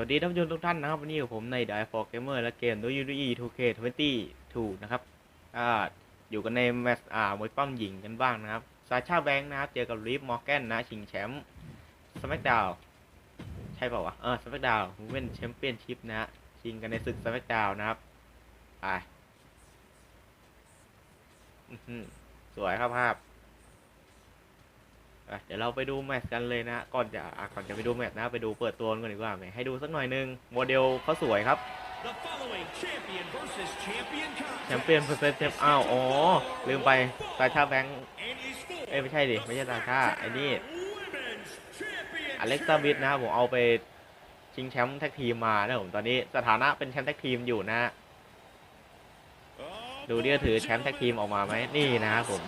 วัสดีท่านผู้ชมทุกท่านนะครับ วันนี้อยู่ผมใน d i f o r Gamer และเกม WWE 2K22 นะครับอ่าอยู่กันในแมตช์อ่ามวยปั้มหญิงกันบ้างนะครับซาชาแบงค์นะครับ เจอกับรีฟมอร์แกนนะ ชิงแชมป์สมั c ดาวใช่เปล่าวะเออสมั c ดาวเว้นแชมเปี้ยนชิพนะฮะชิงกันในศึกสมั c ดาวนะครับไปสวยครับภาพ เดี๋ยวเราไปดูแมตช์กันเลยนะก่อนจะอะก่อนจะไปดูแมตช์นะไปดูเปิดตัวกันก่อนดีกว่าแหมให้ดูสักหน่อยนึงโมเดลเขาสวยครับ The following champion versus champion แชมเปี้ยนเปอร์เซ็นต์เทปอ้าวอ๋อลืมไปซาชาแบงค์ and is for เอ้ยไม่ใช่ดิไม่ใช่ซาชาไอ้นี่ women's championship. อเล็กซาบิทนะครับผมเอาไปชิงแชมป์แท็กทีมมานะผมตอนนี้สถานะเป็นแชมป์แท็กทีมอยู่นะดูดิว่าถือแชมป์แท็กทีมออกมาไหมนี่นะครับผม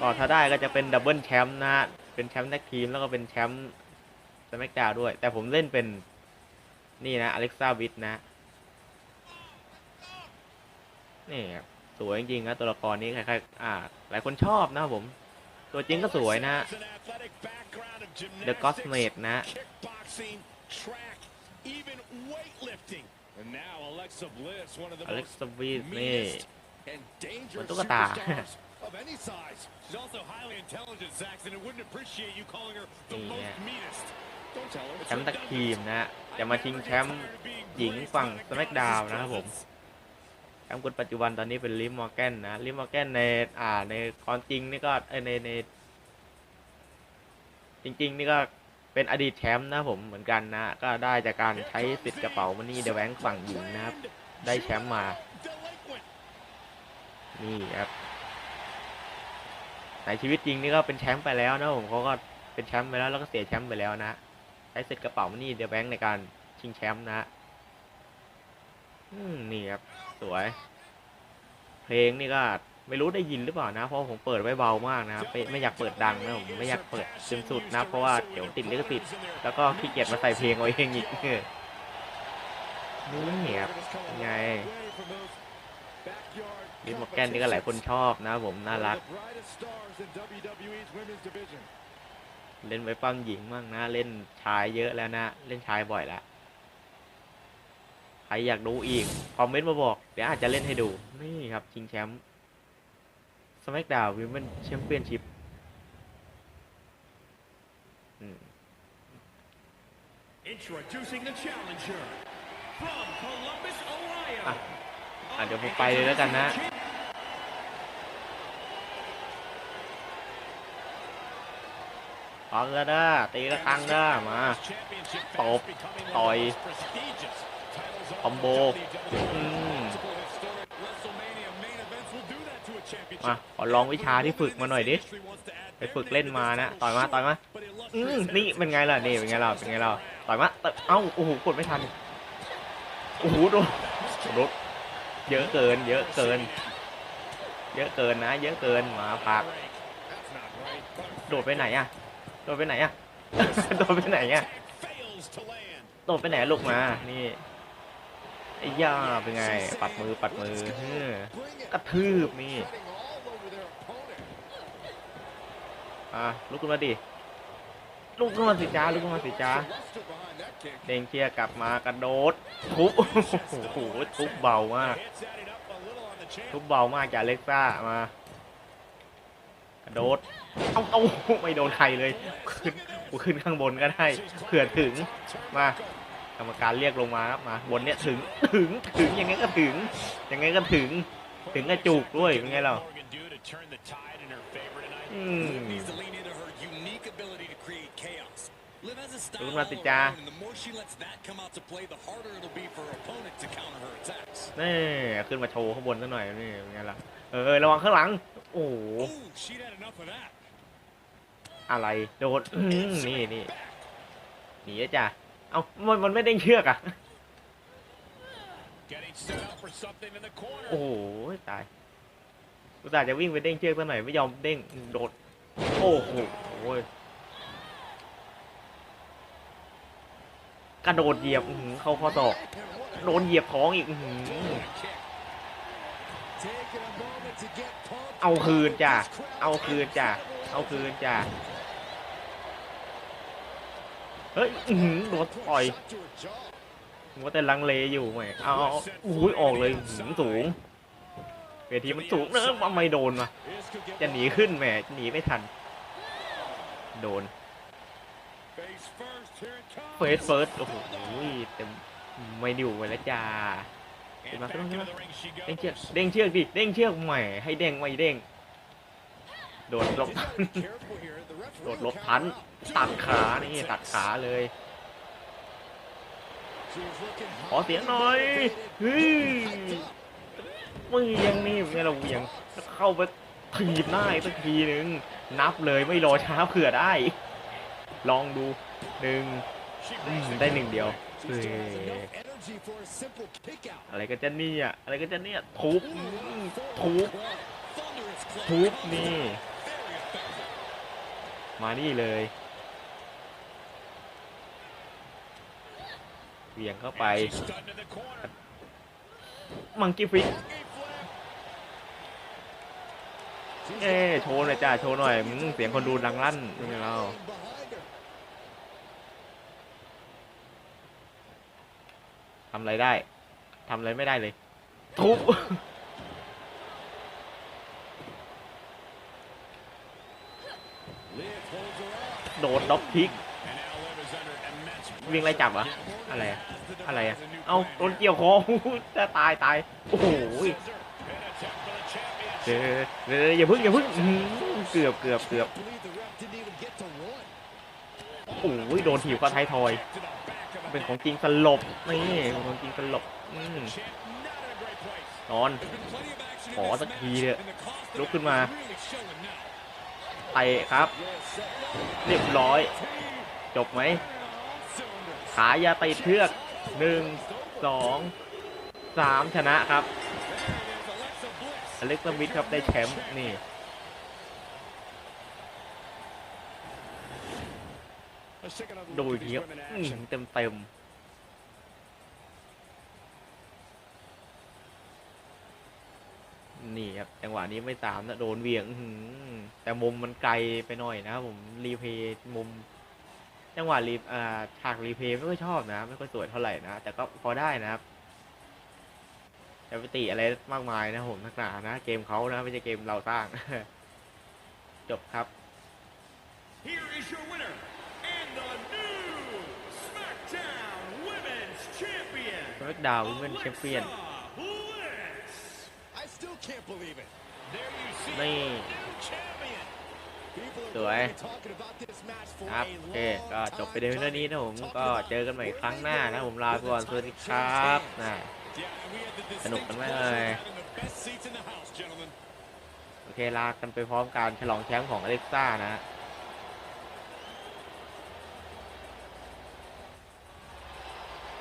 ก็ถ้าได้ก็จะเป็นดับเบิลแชมป์นะฮะ เป็นแชมป์แท็กทีมแล้วก็เป็นแชมป์สมักดาวด้วย แต่ผมเล่นเป็นนี่นะอเล็กซาบิทนะ นี่ครับสวยจริงๆนะตัวละครนี้ใครๆอ่า หลายคนชอบนะครับผม ตัวจริงก็สวยนะ The Cosmate นะ Kickboxing, track, even weightlifting. And now Alexa Bliss, one of the อเล็ก most ซาบิทนี่ meanest and dangerous เหมือนตุ๊กตา superstars of any size. She's also highly intelligent, Saxon, and wouldn't appreciate you calling her the Yeah. most meanest. Don't tell her. แชมป์แท็กทีมนะฮะจะมาชิงแชมป์หญิงฝั่งสมักดาวนะครับผมแชมป์คนปัจจุบันตอนนี้เป็นลิมมอร์แกนนะลิมมอร์แกนในอ่าในความจริงนี่ก็เอ้ยในใน จริง ๆ นี่ก็เป็นอดีตแชมป์นะผมเหมือนกันนะ ก็ได้จากการใช้สิทธิ์กระเป๋ามันนี่เดอะแบงค์ฝั่งหญิงนะครับ ได้แชมป์มา Delinquent. นี่ครับ ในชีวิตจริงนี่ก็เป็นแชมป์ไปแล้วนะผมเขาก็เป็นแชมป์ไปแล้วแล้วก็เสียแชมป์ไปแล้วนะใช้สิทธิ์กระเป๋ามันนี่เดอะแบงค์ในการชิงแชมป์นะอืมนี่ครับสวย เพลงนี่ก็ไม่รู้ได้ยินหรือเปล่านะ เพราะผมเปิดไว้เบามากนะครับไม่ไม่อยากเปิดดังนะผมไม่อยากเปิดจนสุดนะเพราะว่าเดี๋ยวติดลิขสิทธิ์แล้วก็ขี้เกียจมาใส่เพลงเอาเองอีกนี่ครับไง มมอร์แกนนี่ก็หลายคนชอบนะผมน่ารัก เล่นไว้ปั้มหญิงบ้างนะ เล่นชายเยอะแล้วนะ เล่นชายบ่อยแล้วใครอยากดูอีก คอมเมนต์มาบอก เดี๋ยวอาจจะเล่นให้ดู นี่ครับชิงแชมป์สมักดาววิมเ n นแชมเปี้ยนชิพ Introducing the challenger from Columbus, Ohio. อะอะเดี๋ยวผมไปเลยแล้วกันนะ ฟังแล้วนะตีละครั้งนะมาตบต่อยคอมโบมาขอลองวิชาที่ฝึกมาหน่อยดิไปฝึกเล่นมานะต่อยมาต่อยมาอืมนี่เป็นไงล่ะนี่เป็นไงล่ะเป็นไงล่ะต่อยมาเอ้าโอ้โหกดไม่ทันโอ้โหโดนโดนเยอะเกิน เยอะเกิน เยอะเกินนะ เยอะเกินมาพักโดดไปไหนอะ ดดไปไหนอะโดดไปไหนอะโดดไปไหนลูกมา นี่ไอ้ย่าเป็นไง ปัดมือปัดมือกระทืบนี่อะลุกขึ้นมาดิ ลุกขึ้นมาสิจ้าลุกขึ้นมาสิจ้าเด้งเชียกลับมากระโดดทุบ โอ้โหทุบเบามาก ทุบเบามากจากเล็กซ่ามา ระโดด เอาเอาไม่โดนใครเลย ขึ้นกูขึ้นข้างบนก็ได้ เผื่อถึง มากรรมการเรียกลงมาครับมา บนเนี้ยถึง ถึง ถึง ยังไงก็ถึง ยังไงก็ถึง ถึงกระจุกด้วย เป็นไงเราอืมรู้มาติจ้านี่ขึ้นมาโชว์ข้างบนซะหน่อย นี่เป็นไงล่ะ เออระวังข้างหลัง โอ้โหอะไรโดดอื้อหือนี่นี่หนีจ้ะเอ้ามันมันไม่เด้เชือกอะโอ้โหตายกูตาจะวิ่งไปเด้งเชือกซะหน่อยไม่ยอมเด้งโดดโอ้โหกระโดดเหยียบเข้าข้อศอกโดนเหยียบท้องอีกอ เอาคืนจ้ะ เอาคืนจ้ะ เอาคืนจ้ะ เฮ้ยหือโดนต่อยว่าแต่ลังเลอยู่ไหมเอาเอาอุ้ยออกเลยหือสูงเวทีมันสูงเนอะมันไม่โดนวะจะหนีขึ้นแหมหนีไม่ทัน โดนเฟสเฟิร์สโอ้โหเต็มไม่ดิวไปแล้วจ้า And ขึ้นมา back ขึ้นมา into the ring she เด้งเชือก goes. เด้งเชือกดิเด้งเชือกใหม่ให้เด้งไม่เด้งโดดหลบ She's ทั gotta น be careful here. The referee โดด will หลบ count ทัน her out. ตัดขานี่ตัดขาเลย She's looking ขอเสียงหน่อยเฮ้ยมึงยังนี่ไม่เรายังเข้าไปถีบหน้าอีกสักทีหนึ่งนับเลยไม่รอช้าเผื่อได้ ลองดูหนึ่ง She อืม breaks it ได้หนึ่งเดียว She เฮ้ still has ย enough energy for a simple kick out. อะไรก็จะเนี่ยอะไรก็จะเนี่ยทุบอืมทุบ Thunderous club. ทุบนี่ Very effective. มานี่เลยเหวี่ยงเข้าไป She's stunned in the corner. มังกี้ฟิก Monkey flip. She's เอ้ got โชว์หน่อยจ้าโชว์หน่อยอืมเสียงคนดูดังลั่นเป็นไงเรา behind her. ทำอะไรได้ทำอะไรไม่ได้เลย ทุบ Liv holds her up. โดดด็อกคิก And now Liv is under immense วิ่งไล่จับเหรออะไรอะอะไรอะเอ้าโดนเกี่ยวคอจะตายตายโอ้โหเดี๋ยวเดี๋ยวอย่าเพึ่งอย่าเพึ่งอื้อหือเกือบเกือบเกือบ Believe the ref didn't even get to one. โอ้ยโดนถีบเข้าท้ายทอย เป็นของจริงสลบนี่ของจริงสลบนอนขอสักทีเถอะลุกขึ้นมาไปครับ เรียบร้อย จบไหมขายาไตเทือกหนึ่งสองสามชนะครับอเล็กซ์มิดครับได้แชมป์นี่ ดู look อี at กทีเต็มเต็มนี่ครับจังหวะนี้ไม่สามนะโดนเหวี่ยงแต่มุมมันไกลไปหน่อยนะครับผมรีเพย์มุม จังหวะรีอ่าฉากรีเพย์ไม่ค่อยชอบนะ ไม่ค่อยสวยเท่าไหร่นะ แต่ก็พอได้นะครับจะไปติอะไรมากมายนะผมนักหนานะ เกมเขานะไม่ใช่เกมเราสร้าง จบครับ เม็กดาวเวนแชมเปี้ยนนี่สวยครับโอเคก็จบไปในเรื่อนนี้นะผมก็เจอกันใหม่ครั้งหน้านะผมลาไปก่อนสวัสดีครับนะสนุกกันไหมเลยโอเคลากันไปพร้อมการฉลองแชมป์ของอเล็กซ่านะ